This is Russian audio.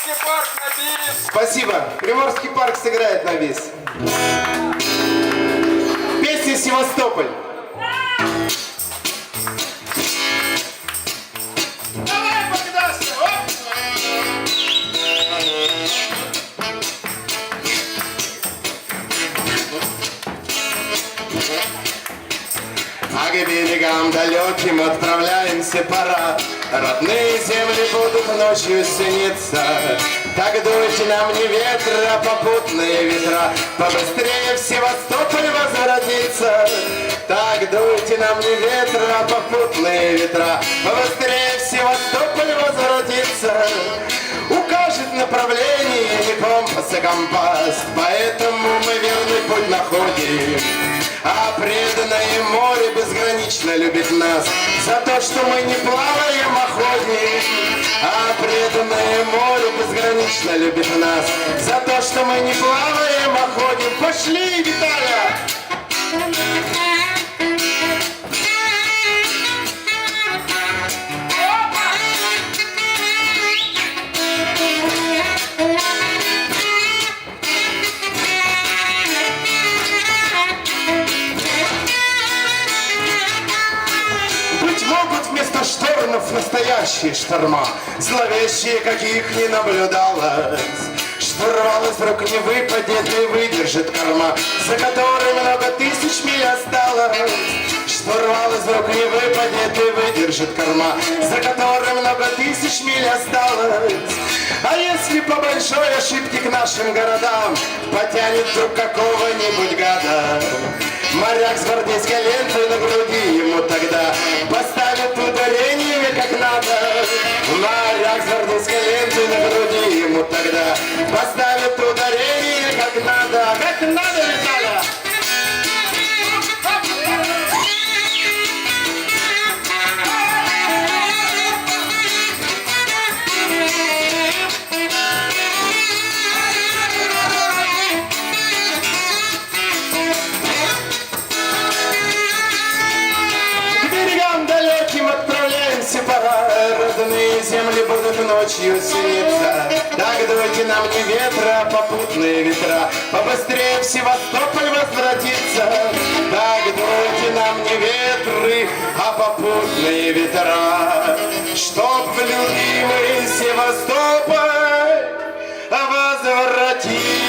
Приморский парк на бис. Спасибо. Приморский парк сыграет на бис. Песня «Севастополь». А к берегам далеким отправляемся пора. Родные земли будут ночью сниться Так дуйте нам не ветра, а попутные ветра. Побыстрее в Севастополь возвратиться Так дуйте нам не ветра, а попутные ветра. Побыстрее в Севастополь возвратиться Укажет направление не компас, а компас. Поэтому мы верный путь находим а преданное море безгранично любит нас. За то, что мы не плаваем, а ходим. А преданное море безгранично любит нас. За то, что мы не плаваем, а ходим. Пошли, Виталя! Штормов настоящие шторма, Зловещие, каких не наблюдалось. Штурвал из рук не выпадет и выдержит корма, За которой много тысяч миль осталось. Штурвал из рук не выпадет и выдержит корма, За которой много тысяч миль осталось. А если по большой ошибке к нашим городам Потянет вдруг какого-нибудь гада, Моряк с гвардейской лентой на груди ему тогда Поставит ударение надо. Моряк с гвардейской лентой на груди ему тогда Поставит ударение как надо. Как надо, родные земли будут ночью синиться. Так дуйте нам не ветра, попутные ветра, побыстрее в Севастополь возвратиться. Так дуйте нам не ветры, а попутные ветра, чтоб любимый Севастополь возвратиться.